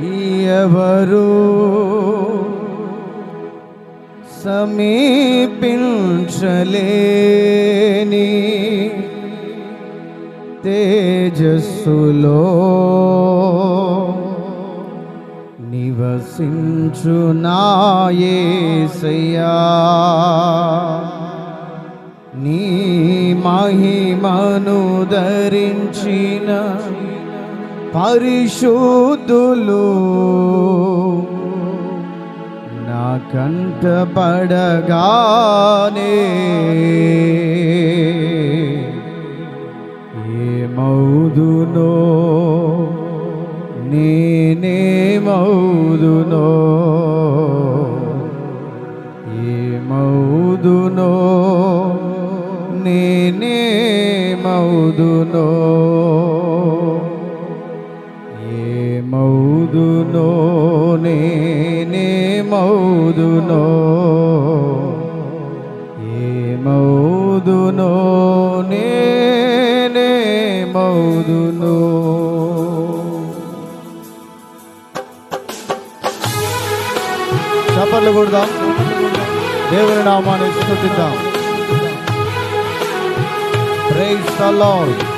ఎవరు సమీపించలేని తేజస్సులో నివసించు నాయసయ్యా నీ మహిమను ధరించిన పరిశుద్ధులు నా కంట పడగానే ఏమౌదునో నేనేమౌదునో మౌదునో నేనే మౌదునో. ఏ మౌదునో ఏమౌదునో నేనే మౌదునో. చప్పట్లు కొడదాం. దేవుని నామాన్ని స్థుతిద్దాం. ప్రైజ్ ద లార్డ్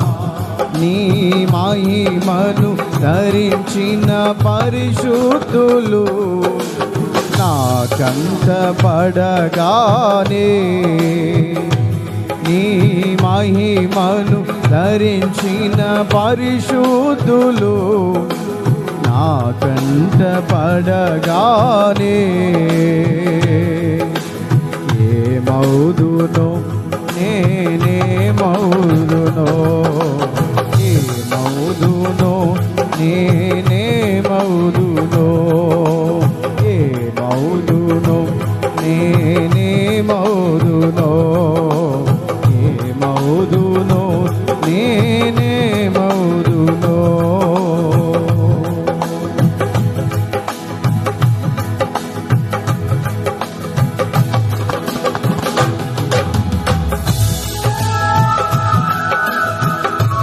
నీ మహిమను ధరించిన పరిశుద్ధులు నాకంత పడగానే నీ మహిమను ధరించిన పరిశుద్ధులు నాకంట పడగానే ఏ మౌదునో నేనే మౌదునో మౌదునో నేనే మౌదునో ఏ మౌదునో నేనే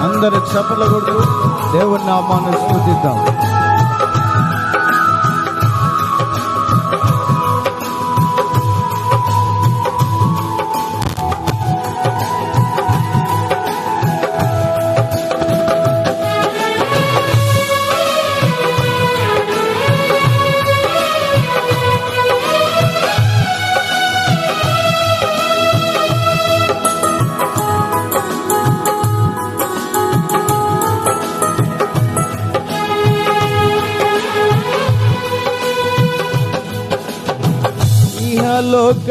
అందరు చప్పల దేవుని నామాన్ని స్థుతిద్దాం.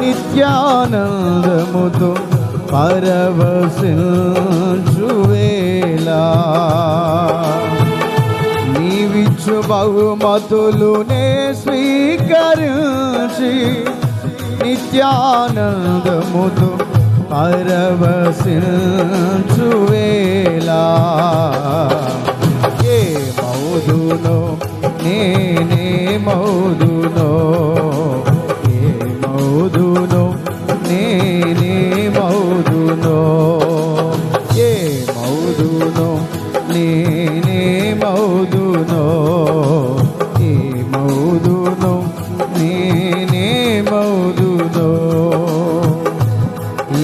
నిత్యానందముతో పరవశువేలా నీవిచ్చు బహుమతులు నే స్వీకరించి నిత్యానందముతో పరవశువేలా ఏ మౌదునో నేనే ఏమౌదునో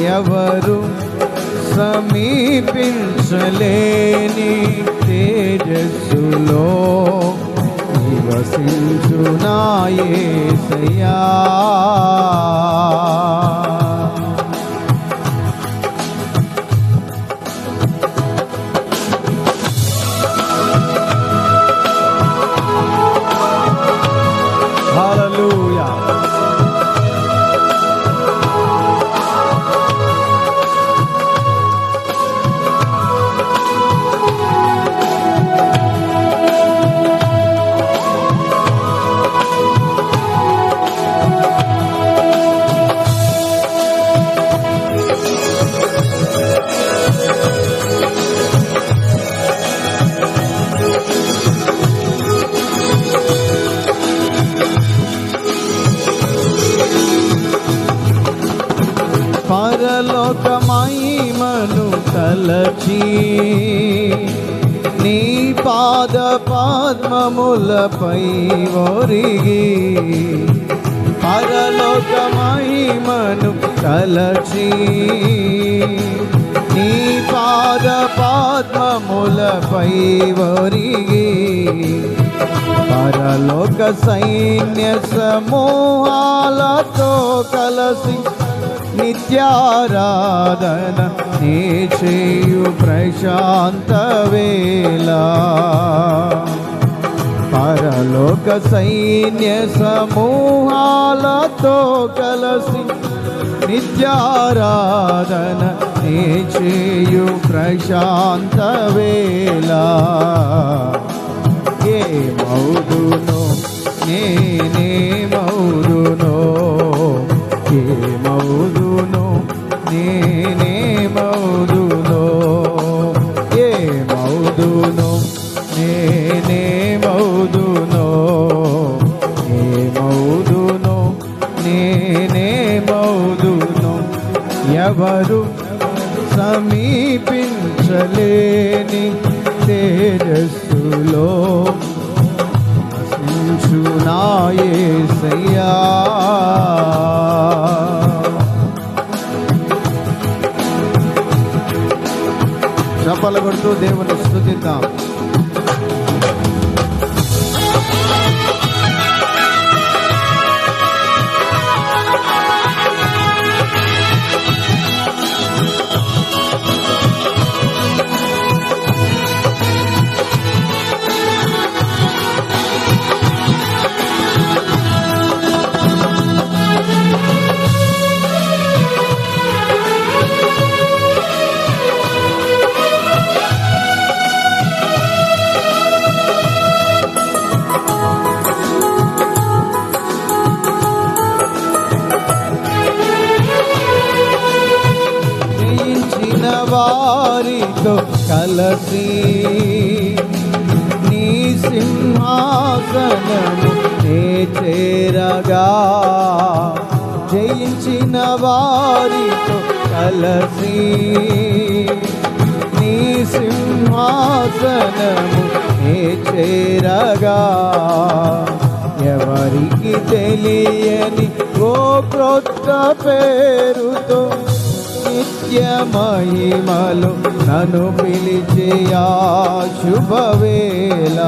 ఎవరు సమీపించలేని తేజస్సులో నివసించునాయేసయ్యా హల్లెలూయా నీ పాద పద్మములపై ఒరిగి పరలోక మహిమను తలచి నీ పాద పద్మములపై ఒరిగి పరలోక సైన్య సమూహాలతో కలసి నిత్యారాధన నీ చేయు ప్రశాంత వేళ. పరలోక సైన్య సమూహాలతో కలసి నిత్యారాధన. నీ చేయు ప్రశాంత వేళ. ఏ మౌదునో నేనే మౌదునో. ఏ మౌదు ఎవరు సమీపించలేని తేజస్సులో నాయసయ్యా చప్పలు కొడుతూ దేవుని స్థుతిద్దాం వారితో కలసి నీ సింహాసనము నే చేరగా జయించిన వారితో కలసి నీ సింహాసనము నే చేరగా ఎవరికి తెలియని ఓ క్రొత్త పేరుతో నిత్య మహిమలు నన్ను పిలిచే శుభవేళ.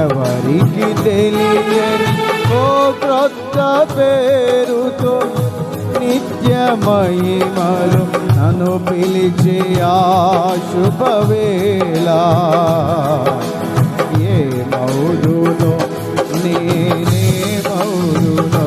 ఎవరికి తెలియని ఓ క్రొత్త పేరుతో నిత్య మహిమలు నన్ను పిలిచే శుభవేళ. ఏ మౌదునో నేనే మౌదునో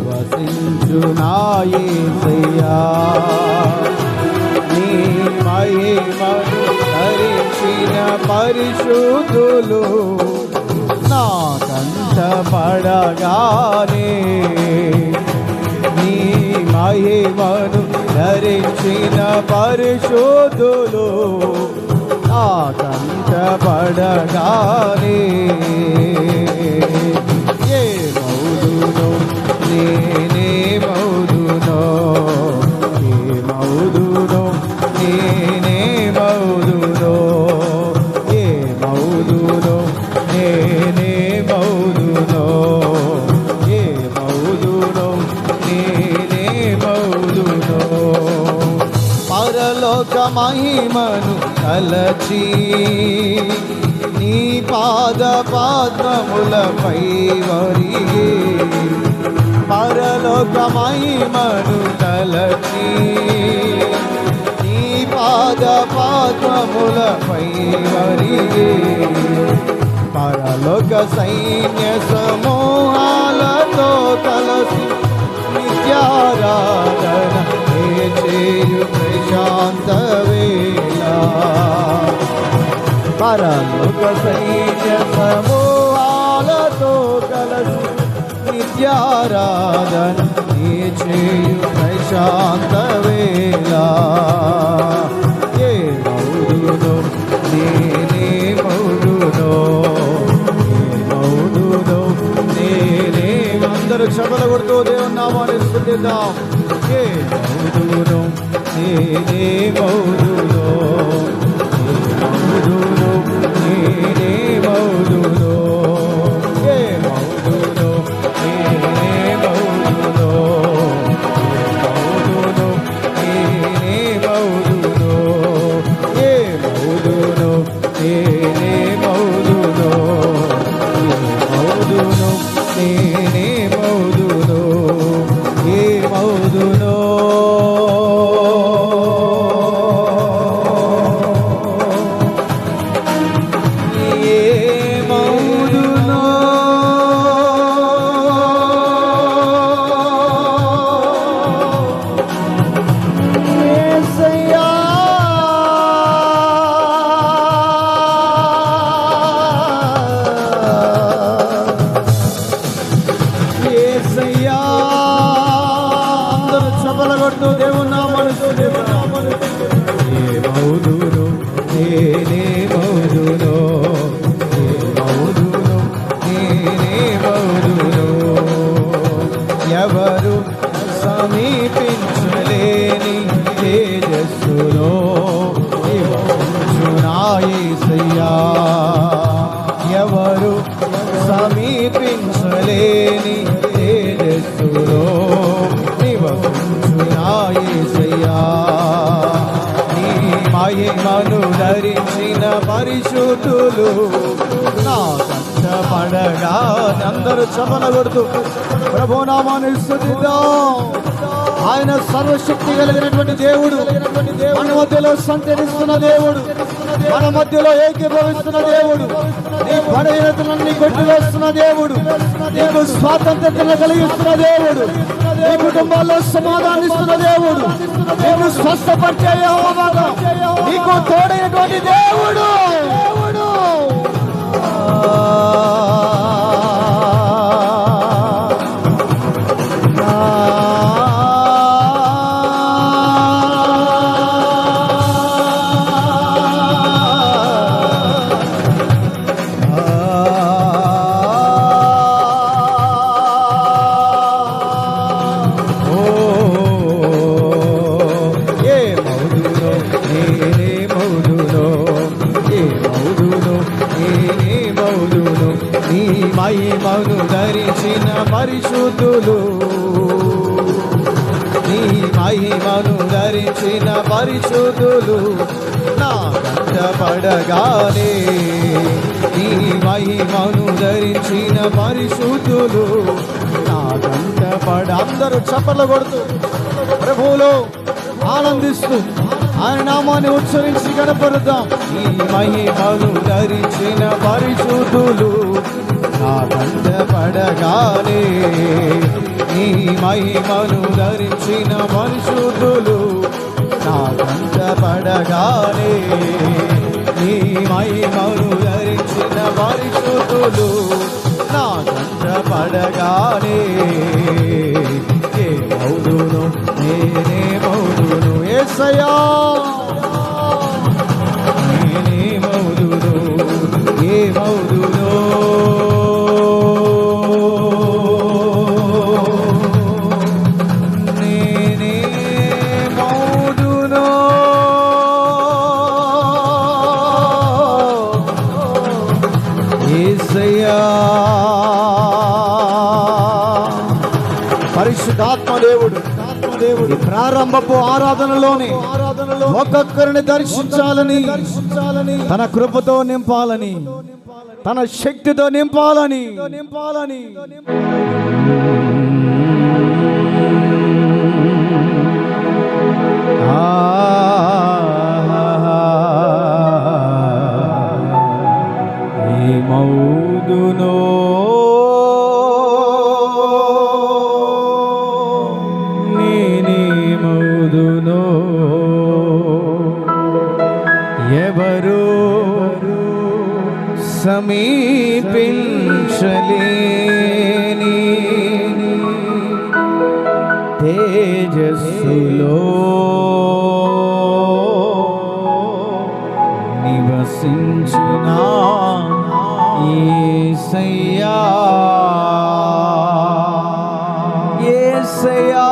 నివసించు నీ మహిమను ధరించిన పరిశుద్ధులు నా కంట పడగానే నీ మహిమను ధరించిన పరిశుద్ధులు నా కంట పడగానే నేనే మౌదునో? ఏ మౌదునో? నేనే మౌదునో? ఏ పరలోక మహిమను కలచి నీ పాద పాదములపై వరిగే పరలోక మహిమను తలచి నీ పాద పాదములపై వరిగే పరలోక సైన్య సమూహాలతో కలసి నిత్యారాధన హే ప్రశాంత వేళ. పరలోక సైన్య సమూహాలతో నిత్యారాధన నీ చేయు ప్రశాంత వేళ. ఏ మౌదునో నేనే మౌదునో ఏ మౌదునో నేనే అందరూ క్షమల కొడుతూ దేవుని నామాన్ని స్థుతిద్దాం. ఏ మౌదునో నేనే మౌదునో ఏ మౌదునో నేనే మౌదునో పరిశుద్ధులు. నా కంట పడగా అందరూ చమల కొడుతూ ప్రభునామాన్ని స్థుతిద్దాం. ఆయన సర్వశక్తి కలిగినటువంటి దేవుడు. మన మధ్యలో సంచరిస్తున్న దేవుడు. మన మధ్యలో ఏకీభవిస్తున్న దేవుడు. నీ బలహీనతలన్నీ కొట్టివేస్తున్న దేవుడు. నీకు స్వాతంత్రతను కలిగిస్తున్న దేవుడు. నీ కుటుంబాల్లో సమాధానిస్తున్న దేవుడు. నీకు స్వస్థపరిచే నీకు తోడైనటువంటి దేవుడు. పరిశుద్ధులు. నీ మహిమను ధరించిన పరిశుద్ధులు నా కంట నీ మహిమను ధరించిన పరిశుద్ధులు నా కంట అందరూ చప్పట్లు కొడుతూ ప్రభువులో ఆనందిస్తూ ఆయన నామాన్ని ఉచ్చరించి కనపరుద్దాం. ఈ మహిమను ధరించిన పరిశుద్ధులు నా కంట పడగానే ఈ మహిమను ధరించిన పరిశుద్ధులు నా కంట పడగానే ఈ మహిమను ధరించిన పరిశుద్ధులు నా కంట పడగానే ఏ మౌదును నేనే మౌదును ఏసయా నేనే మౌదును ఏ మౌదును ప్రారంభపు ఆరాధనలోని ఒక్కొక్కరిని దర్శించాలని తన కృపతో నింపాలని తన శక్తితో నింపాలని. నింపాలని ఈ తేజస్సులో నివసించునా ఏసయ్యా. ఏసయ్యా.